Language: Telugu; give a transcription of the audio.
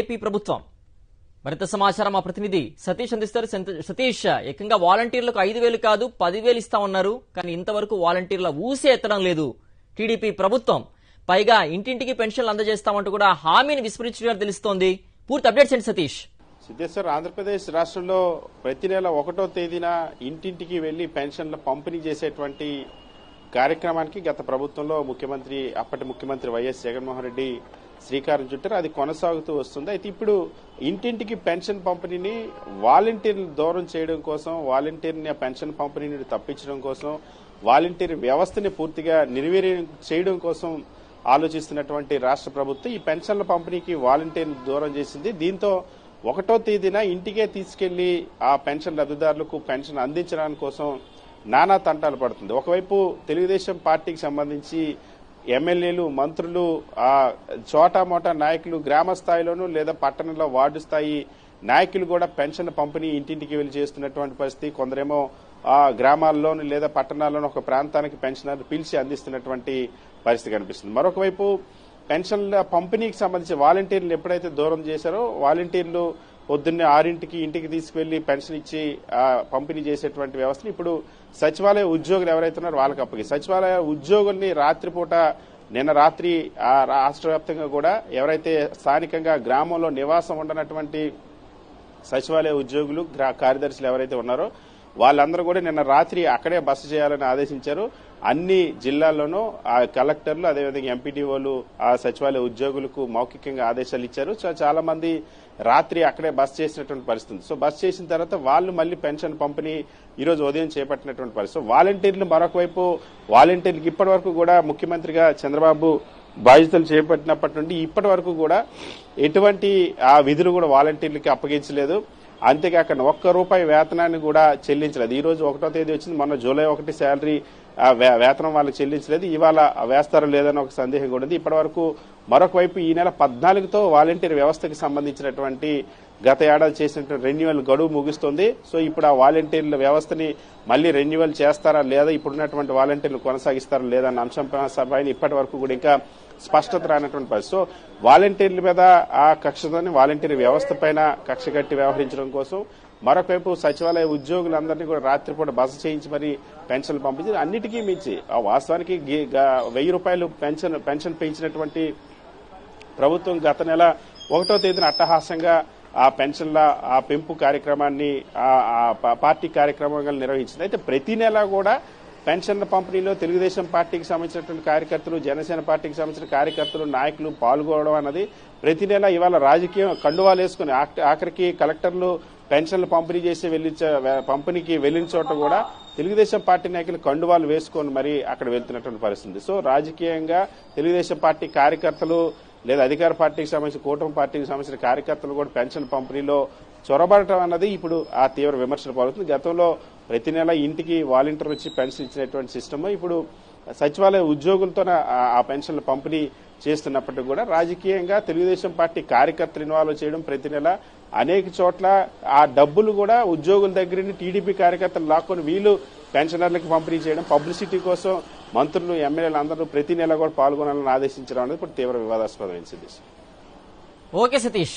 ఏపీ ప్రభుత్వం. మరింత సమాచారం మా ప్రతినిధి సతీష్ అందిస్తారు. సతీష్ ఏకంగా వాలంటీర్లకు ఐదు వేలు కాదు పదివేలు ఇస్తా ఉన్నారు కానీ ఇంతవరకు వాలంటీర్ల ఊసే ఎత్తడం లేదు. టీడీపీ ప్రభుత్వం పైగా ఇంటింటికి పెన్షన్లు అందజేస్తామంటూ కూడా హామీని విస్మరించినట్టు తెలుస్తోంది. పూర్తి అప్డేట్స్ ఏంటి సతీష్? సిద్ధేశ్వర్ ఆంధ్రప్రదేశ్ రాష్ట్రంలో ప్రతి నెల ఒకటో తేదీన ఇంటింటికి వెళ్ళి పెన్షన్ల పంపిణీ చేసేటువంటి కార్యక్రమానికి గత ప్రభుత్వంలో ముఖ్యమంత్రి అప్పటి ముఖ్యమంత్రి వైఎస్ జగన్మోహన్ రెడ్డి శ్రీకారం చుట్టారు అది కొనసాగుతూ వస్తుంది. అయితే ఇప్పుడు ఇంటింటికి పెన్షన్ పంపిణీని వాలంటీర్లు దూరం చేయడం కోసం వాలంటీర్ని పెన్షన్ పంపిణీని తప్పించడం కోసం వాలంటీర్ వ్యవస్థని పూర్తిగా నిర్వీర్యం చేయడం కోసం ఆలోచిస్తున్నటువంటి రాష్ట్ర ప్రభుత్వం ఈ పెన్షన్ల పంపిణీకి వాలంటీర్ దూరం చేసింది. దీంతో ఒకటో తేదీన ఇంటికే తీసుకెళ్ళి ఆ పెన్షన్ లబ్దిదారులకు పెన్షన్ అందించడానికి కోసం నానా తంటాలు పడుతుంది. ఒకవైపు తెలుగుదేశం పార్టీకి సంబంధించి ఎమ్మెల్యేలు మంత్రులు ఆ చోటామోటా నాయకులు గ్రామ స్థాయిలోనూ లేదా పట్టణంలో వార్డు స్థాయి నాయకులు కూడా పెన్షన్ పంపిణీ ఇంటింటికి వెళ్ళి చేస్తున్నటువంటి పరిస్థితి. కొందరేమో ఆ గ్రామాల్లోను లేదా పట్టణాల్లోనూ ఒక ప్రాంతానికి పెన్షనర్లు పిలిచి అందిస్తున్నటువంటి పరిస్థితి కనిపిస్తుంది. మరొక వైపు పెన్షన్ల పంపిణీకి సంబంధించి వాలంటీర్లు ఎప్పుడైతే దూరం చేశారో వాలంటీర్లు పొద్దున్నే ఆరింటికి ఇంటికి తీసుకువెళ్ళి పెన్షన్ ఇచ్చి ఆ, పంపిణీ చేసేటువంటి వ్యవస్థను ఇప్పుడు సచివాలయ ఉద్యోగులు ఎవరైతే ఉన్నారో వాళ్ళకి అప్పగి. సచివాలయ ఉద్యోగుల్ని రాత్రిపూట నిన్న రాత్రి ఆ రాష్ట్ర వ్యాప్తంగా కూడా ఎవరైతే స్థానికంగా గ్రామంలో నివాసం ఉండనటువంటి సచివాలయ ఉద్యోగులు కార్యదర్శులు ఎవరైతే ఉన్నారో వాళ్ళందరూ కూడా నిన్న రాత్రి అక్కడే బస చేయాలని ఆదేశించారు. అన్ని జిల్లాల్లోనూ ఆ కలెక్టర్లు అదేవిధంగా ఎంపీడీఓలు ఆ సచివాలయ ఉద్యోగులకు మౌఖికంగా ఆదేశాలు ఇచ్చారు. సో చాలా మంది రాత్రి అక్కడే బస్ చేసినటువంటి పరిస్థితి. సో బస్ చేసిన తర్వాత వాళ్ళు మళ్ళీ పెన్షన్ పంపిణీ ఈ రోజు ఉదయం చేపట్టినటువంటి పరిస్థితి. వాలంటీర్లు మరొక వైపు వాలంటీర్లకు ఇప్పటి వరకు కూడా ముఖ్యమంత్రిగా చంద్రబాబు బాధ్యతలు చేపట్టినప్పటి నుండి ఇప్పటి వరకు కూడా ఎటువంటి ఆ విధులు కూడా వాలంటీర్లకి అప్పగించలేదు. అంతేకాకుండా ఒక్క రూపాయి వేతనాన్ని కూడా చెల్లించలేదు. ఈ రోజు ఒకటో తేదీ వచ్చింది. మొన్న జూలై ఒకటి శాలరీ వేతనం వాళ్ళకి చెల్లించలేదు. ఇవాళ వేస్తారో లేదని ఒక సందేహం కూడా ఉంది. ఇప్పటి వరకు మరొక వైపు ఈ నెల పద్నాలుగుతో వాలంటీర్ వ్యవస్థకి సంబంధించినటువంటి గత ఏడాది చేసిన రెన్యువల్ గడువు ముగుస్తుంది. సో ఇప్పుడు ఆ వాలంటీర్ల వ్యవస్థని మళ్ళీ రెన్యువల్ చేస్తారా లేదా ఇప్పుడున్నటువంటి వాలంటీర్లు కొనసాగిస్తారా లేదా అన్న అంశం పైన ఇప్పటి వరకు కూడా ఇంకా స్పష్టత రానటువంటి పరిస్థితి. సో వాలంటీర్ల మీద ఆ కక్షతోని వాలంటీర్ వ్యవస్థ పైన కక్ష కట్టి వ్యవహరించడం కోసం మరొకవైపు సచివాలయ ఉద్యోగులందరినీ కూడా రాత్రిపూట బస చేయించి మరి పెన్షన్లు పంపించి అన్నిటికీ మించి ఆ వాస్తవానికి వెయ్యి రూపాయలు పెన్షన్ పెన్షన్ పెంచినటువంటి ప్రభుత్వం గత నెల ఒకటో తేదీన అట్టహాసంగా ఆ పెన్షన్ల ఆ పెంపు కార్యక్రమాన్ని ఆ పార్టీ కార్యక్రమంగా నిర్వహించింది. అయితే ప్రతి నెల కూడా పెన్షన్ల పంపిణీలో తెలుగుదేశం పార్టీకి సంబంధించినటువంటి కార్యకర్తలు జనసేన పార్టీకి సంబంధించిన కార్యకర్తలు నాయకులు పాల్గొనడం అన్నది ప్రతి నెల ఇవాళ రాజకీయం కండువాలు వేసుకుని ఆఖరికి కలెక్టర్లు పెన్షన్లు పంపిణీ చేసి వెళ్ళించే పంపిణీకి వెళ్ళిన చోట కూడా తెలుగుదేశం పార్టీ నాయకులు కండువాలు వేసుకొని మరి అక్కడ వెళ్తున్నటువంటి పరిస్థితి. సో రాజకీయంగా తెలుగుదేశం పార్టీ కార్యకర్తలు లేదా అధికార పార్టీకి సంబంధించిన కూటమి పార్టీకి సంబంధించిన కార్యకర్తలు కూడా పెన్షన్ పంపిణీలో చొరబడటం అన్నది ఇప్పుడు ఆ తీవ్ర విమర్శలు పాల్గొతుంది గతంలో ప్రతి నెల ఇంటికి వాలంటీర్ వచ్చి పెన్షన్ ఇచ్చినటువంటి సిస్టమ్ ఇప్పుడు సచివాలయ ఉద్యోగులతో ఆ పెన్షన్ల పంపిణీ చేస్తున్నప్పటికీ కూడా రాజకీయంగా తెలుగుదేశం పార్టీ కార్యకర్తలు ఇన్వాల్వ్ చేయడం ప్రతి నెల అనేక చోట్ల ఆ డబ్బులు కూడా ఉద్యోగుల దగ్గర టీడీపీ కార్యకర్తలు లాక్కొని వీళ్ళు పెన్షనర్లకు పంపిణీ చేయడం పబ్లిసిటీ కోసం మంత్రులు ఎమ్మెల్యేలు అందరూ ప్రతి నెల కూడా పాల్గొనాలని ఆదేశించడం అనేది ఇప్పుడు తీవ్ర వివాదాస్పదమైన ఓకే సతీష్.